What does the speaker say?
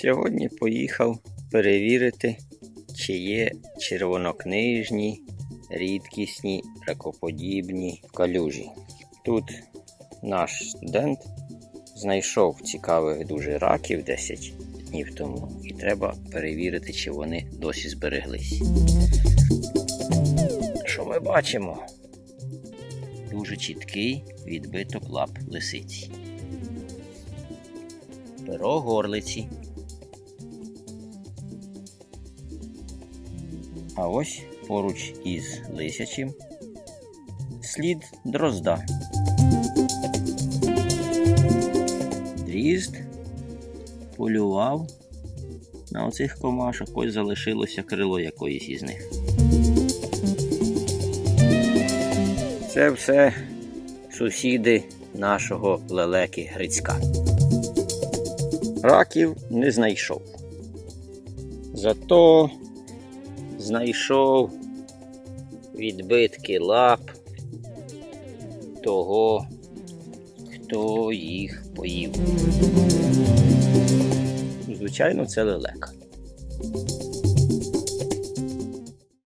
Сьогодні поїхав перевірити, чи є червонокнижні, рідкісні, ракоподібні калюжі. Тут наш студент знайшов цікавих дуже раків 10 днів тому, і треба перевірити, чи вони досі збереглись. Що ми бачимо? Дуже чіткий відбиток лап лисиці. Перо горлиці. А ось поруч із лисячим слід дрозда. Дрізд полював на оцих комашок, ось залишилося крило якоїсь із них. Це все сусіди нашого лелеки Грицька. Раків не знайшов. Зато знайшов відбитки лап того, хто їх поїв. Звичайно, це лелека.